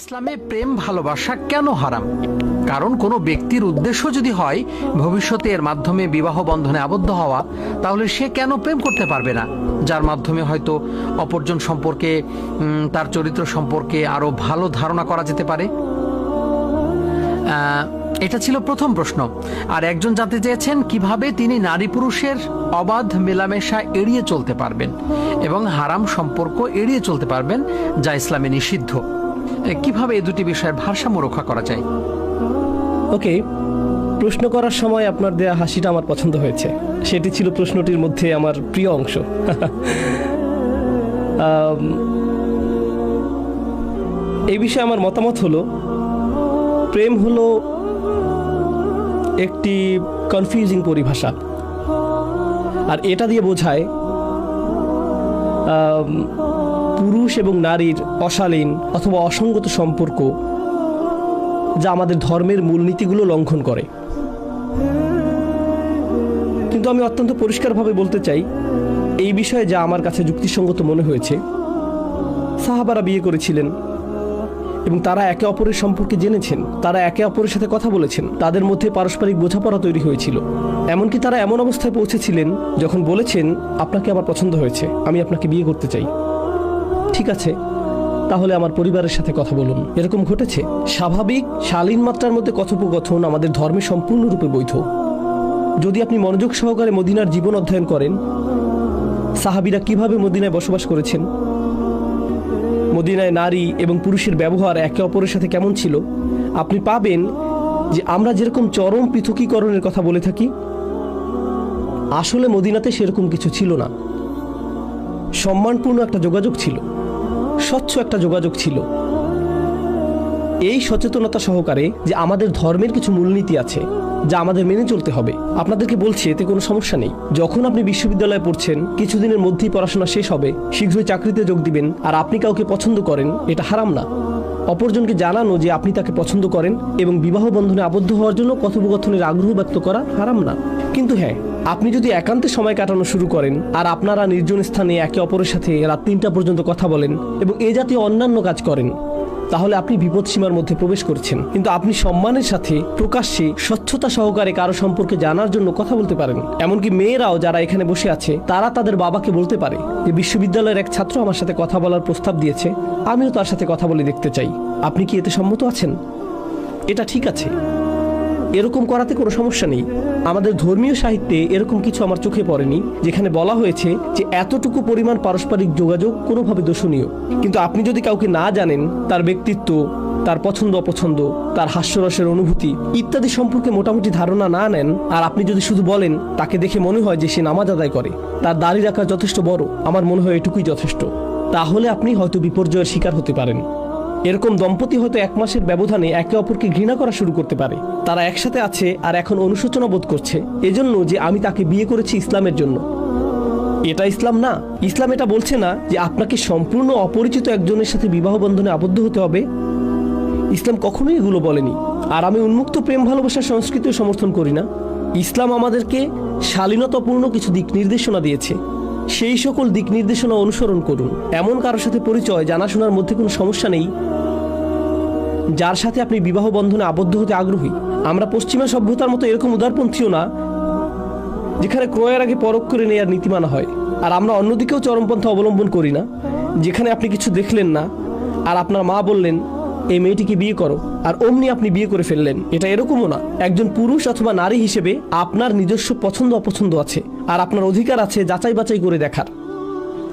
ইসলামে প্রেম, ভালোবাসা কেন হারাম? কারণ কোনো ব্যক্তির উদ্দেশ্য যদি হয় ভবিষ্যতে এর মাধ্যমে বিবাহ বন্ধনে আবদ্ধ হওয়া, তাহলে সে কেন প্রেম করতে পারবে না? যার মাধ্যমে হয়তো অপরজন সম্পর্কে তার চরিত্র সম্পর্কে আরও ভালো ধারণা করা যেতে পারে? এটা ছিল প্রথম প্রশ্ন। আর একজন জানতে চেয়েছেন কীভাবে তিনি নারী পুরুষের অবাধ মেলামেশা এড়িয়ে চলতে পারবেন এবং হারাম সম্পর্ক এড়িয়ে চলতে পারবেন, যা ইসলামে নিষিদ্ধ। কীভাবে এই দুটি বিষয়ের ভারসাম্য রক্ষা করা যায়? ওকে, প্রশ্ন করার সময় আপনার দেয়া হাসিটা আমার পছন্দ হয়েছে। সেটি ছিল প্রশ্নটির মধ্যে আমার প্রিয় অংশ। এই বিষয়ে আমার মতামত হলো, প্রেম হলো একটি কনফিউজিং পরিভাষা। আর এটা দিয়ে বোঝায় পুরুষ এবং নারীর অশালীন অথবা অসঙ্গত সম্পর্ক যা আমাদের ধর্মের মূলনীতিগুলো লঙ্ঘন করে। কিন্তু আমি অত্যন্ত পরিষ্কারভাবে বলতে চাই, এই বিষয়ে যা আমার কাছে যুক্তিসঙ্গত মনে হয়েছে, সাহাবারা বিয়ে করেছিলেন এবং তারা একে অপরের সম্পর্কে জেনেছেন, তারা একে অপরের সাথে কথা বলেছেন, তাদের মধ্যে পারস্পরিক বোঝাপড়া তৈরি হয়েছিল। এমনকি তারা এমন অবস্থায় পৌঁছেছিলেন যখন বলেছেন, আপনাকে আমার পছন্দ হয়েছে, আমি আপনাকে বিয়ে করতে চাই। ঠিক আছে, তাহলে আমার পরিবারের সাথে কথা বলুন। এরকম ঘটেছে। স্বাভাবিক, শালীন মাত্রার মধ্যে কথোপকথন আমাদের ধর্মে সম্পূর্ণরূপে বৈধ। যদি আপনি মনোযোগ সহকারে মদিনার জীবন অধ্যয়ন করেন, সাহাবিরা কীভাবে মদিনায় বসবাস করেছেন? মদিনায় নারী এবং পুরুষের ব্যবহার একে অপরের সাথে কেমন ছিল? আপনি পাবেন যে আমরা যেরকম চরম পৃথকীকরণের কথা বলে থাকি, আসলে মদিনাতে সেরকম কিছু ছিল না। সম্মানপূর্ণ একটা যোগাযোগ ছিল। স্বচ্ছ একটা যোগাযোগ ছিল। এই সচেতনতা সহকারে যে আমাদের ধর্মের কিছু মূলনীতি আছে, যা আমাদের মেনে চলতে হবে, আপনাদেরকে বলছি, এতে কোনো সমস্যা নেই। যখন আপনি বিশ্ববিদ্যালয়ে পড়ছেন, কিছুদিনের মধ্যেই পড়াশোনা শেষ হবে, শীঘ্রই চাকরিতে যোগ দিবেন, আর আপনি কাউকে পছন্দ করেন, এটা হারাম না। অপরজনকে জানানো যে আপনি তাকে পছন্দ করেন এবং বিবাহ বন্ধনে আবদ্ধ হওয়ার জন্য কথোপকথনের আগ্রহ ব্যক্ত করা হারাম না। কিন্তু হ্যাঁ আপনি যদি একান্তে সময় কাটানো শুরু করেন আর আপনারা নির্জন স্থানে একে অপরের সাথে রাত তিনটা পর্যন্ত কথা বলেন এবং এ জাতীয় অন্যান্য কাজ করেন, তাহলে আপনি বিপদ সীমার মধ্যে প্রবেশ করছেন। কিন্তু আপনি সম্মানের সাথে, প্রকাশ্যে, স্বচ্ছতা সহকারে কারও সম্পর্কে জানার জন্য কথা বলতে পারেন। এমনকি মেয়েরাও যারা এখানে বসে আছে, তারা তাদের বাবাকে বলতে পারে যে বিশ্ববিদ্যালয়ের এক ছাত্র আমার সাথে কথা বলার প্রস্তাব দিয়েছে, আমিও তার সাথে কথা বলে দেখতে চাই। আপনি কি এতে সম্মত আছেন? এটা ঠিক আছে। এরকম করাতে কোনো সমস্যা নেই। আমাদের ধর্মীয় সাহিত্যে এরকম কিছু আমার চোখে পড়েনি, যেখানে বলা হয়েছে যে এতটুকু পরিমাণ পারস্পরিক যোগাযোগ কোনোভাবে দোষণীয়। কিন্তু আপনি যদি কাউকে না জানেন, তার ব্যক্তিত্ব, তার পছন্দ অপছন্দ, তার হাস্যরসের অনুভূতি ইত্যাদি সম্পর্কে মোটামুটি ধারণা না নেন, আর আপনি যদি শুধু বলেন, তাকে দেখে মনে হয় যে সে নামাজ আদায় করে, তার দাড়ি রাখা যথেষ্ট বড়, আমার মনে হয় এটুকুই যথেষ্ট। তাহলে আপনি হয়তো বিপর্যয়ের শিকার হতে পারেন। এরকম দম্পতি হয়তো এক মাসের ব্যবধানে একে অপরকে ঘৃণা করা শুরু করতে পারে। তারা একসাথে আছে আর এখন অনুশোচনা বোধ করছে। এজন্য যে আমি তাকে বিয়ে করেছি ইসলামের জন্য। এটা ইসলাম না। ইসলাম এটা বলছে না যে আপনাকে সম্পূর্ণ অপরিচিত একজনের সাথে বিবাহ বন্ধনে আবদ্ধ হতে হবে। ইসলাম কখনোই এগুলো বলেনি। আর আমি উন্মুক্ত প্রেম ভালোবাসার সংস্কৃতিও সমর্থন করি না। ইসলাম আমাদেরকে শালীনতাপূর্ণ কিছু দিক নির্দেশনা দিয়েছে। সেই সকল দিক নির্দেশনা অনুসরণ করুন। এমন কারোর সাথে পরিচয়, জানাশোনার মধ্যে কোনো সমস্যা নেই, যার সাথে আপনি বিবাহ বন্ধনে আবদ্ধ হতে আগ্রহী। আমরা পশ্চিমা সভ্যতার মতো এরকম উদারপন্থীও না, যেখানে ক্রয়ের আগে পরখ করে নেওয়ার নীতি মানা হয়, আর আমরা অন্যদিকেও চরমপন্থা অবলম্বন করি না, যেখানে আপনি কিছু দেখলেন না, আর আপনার মা বললেন এই মেয়েটিকে বিয়ে করো। আর অমনি আপনি বিয়ে করে ফেললেন। এটা এরকমও না। একজন পুরুষ অথবা নারী হিসেবে আপনার নিজস্ব পছন্দ অপছন্দ আছে। আর আপনার অধিকার আছে যাচাই বাছাই করে দেখার।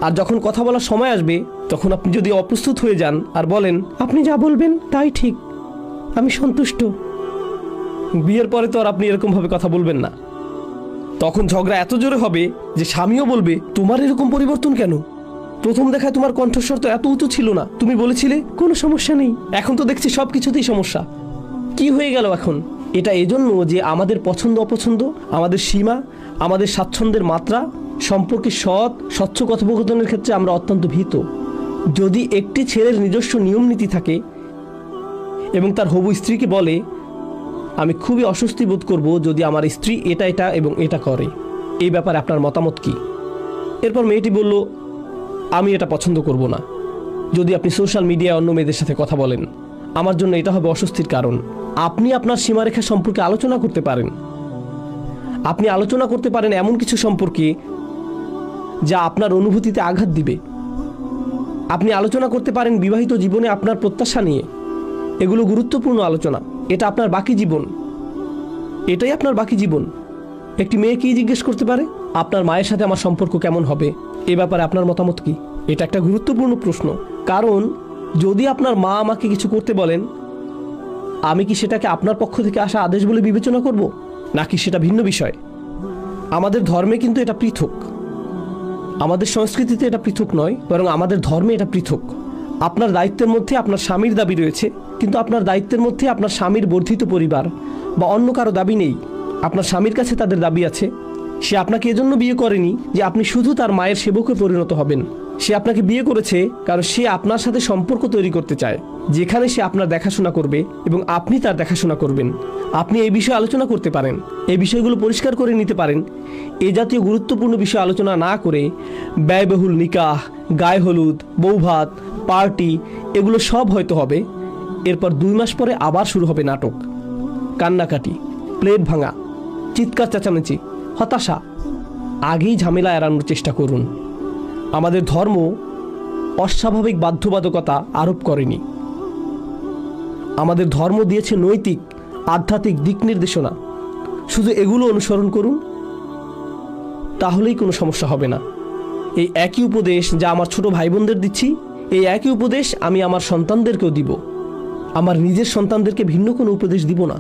আর যখন কথা বলার সময় আসবে, তখন আপনি যদি অপ্রস্তুত হয়ে যান আর বলেন, আপনি যা বলবেন তাই ঠিক। আমি সন্তুষ্ট। বিয়ের পরে তো আর আপনি এরকমভাবে কথা বলবেন না। তখন ঝগড়া এত জোরে হবে যে স্বামীও বলবে, তোমার এরকম পরিবর্তন কেন? প্রথম দেখায় তোমার কণ্ঠস্বর তো এত উঁচু ছিল না। তুমি বলেছিলে, কোনো সমস্যা নেই। এখন তো দেখছি সব কিছুতেই সমস্যা। কি হয়ে গেল এখন? এটা এজন্য যে আমাদের পছন্দ অপছন্দ, আমাদের সীমা, আমাদের স্বাচ্ছন্দ্যের মাত্রা, সম্পর্কে সৎ, স্বচ্ছ কথোপকথনের ক্ষেত্রে আমরা অত্যন্ত ভীত। যদি একটি ছেলের নিজস্ব নিয়ম নীতি থাকে এবং তার হবু স্ত্রীকে বলে, আমি খুবই অস্বস্তি বোধ করব যদি আমার স্ত্রী এটা এটা এবং এটা করে। এই ব্যাপারে আপনার মতামত কি? এরপর মেয়েটি বলল আমি এটা পছন্দ করব না। যদি আপনি সোশ্যাল মিডিয়ায় অন্য মেয়েদের সাথে কথা বলেন, আমার জন্য এটা হবে অস্বস্তির কারণ। আপনি আপনার সীমারেখা সম্পর্কে আলোচনা করতে পারেন। আপনি আলোচনা করতে পারেন এমন কিছু সম্পর্কে যা আপনার অনুভূতিতে আঘাত দিবে। আপনি আলোচনা করতে পারেন বিবাহিত জীবনে আপনার প্রত্যাশা নিয়ে। এগুলো গুরুত্বপূর্ণ আলোচনা। এটা আপনার বাকি জীবন। এটাই আপনার বাকি জীবন। একটি মেয়ে কি জিজ্ঞেস করতে পারে? আপনার মায়ের সাথে আমার সম্পর্ক কেমন হবে? এ ব্যাপারে আপনার মতামত কি? এটা একটা গুরুত্বপূর্ণ প্রশ্ন। কারণ, যদি আপনার মা আমাকে কিছু করতে বলেন, আমি কি সেটাকে আপনার পক্ষ থেকে আসা আদেশ বলে বিবেচনা করব? নাকি সেটা ভিন্ন বিষয়? আমাদের ধর্মে কিন্তু এটা পৃথক। আমাদের সংস্কৃতিতে এটা পৃথক নয়, বরং আমাদের ধর্মে এটা পৃথক। আপনার দায়িত্বের মধ্যে আপনার স্বামীর দাবি রয়েছে, কিন্তু আপনার দায়িত্বের মধ্যে আপনার স্বামীর বর্ধিত পরিবার বা অন্য কারও দাবি নেই। আপনার স্বামীর কাছে তাদের দাবি আছে। সে আপনাকে এজন্য বিয়ে করেনি যে আপনি শুধু তার মায়ের সেবকে পরিণত হবেন। সে আপনাকে বিয়ে করেছে কারণ সে আপনার সাথে সম্পর্ক তৈরি করতে চায়, যেখানে সে আপনার দেখাশোনা করবে এবং আপনি তার দেখাশোনা করবেন। আপনি এই বিষয়ে আলোচনা করতে পারেন, এই বিষয়গুলো পরিষ্কার করে নিতে পারেন। এ জাতীয় গুরুত্বপূর্ণ বিষয় আলোচনা না করে ব্যয়বহুল নিকাহ, গায়ে হলুদ বৌভাত পার্টি এগুলো সব হয়তো হবে। এরপর দুই মাস পরে আবার শুরু হবে নাটক। কান্নাকাটি, প্লেট ভাঙা। চিৎকার চেঁচামেচি, হতাশা। আগেই ঝামেলা এড়ানোর চেষ্টা করুন। আমাদের ধর্ম অস্বাভাবিক বাধ্যবাধকতা আরোপ করেনি। আমাদের ধর্ম দিয়েছে নৈতিক, আধ্যাত্মিক দিক নির্দেশনা। শুধু এগুলো অনুসরণ করুন, তাহলেই কোনো সমস্যা হবে না। এই একই উপদেশ যা আমার ছোট ভাই বোনদের দিচ্ছি, এই একই উপদেশ আমি আমার সন্তানদেরকেও দিব। আমার নিজের সন্তানদেরকে ভিন্ন কোনো উপদেশ দিব না।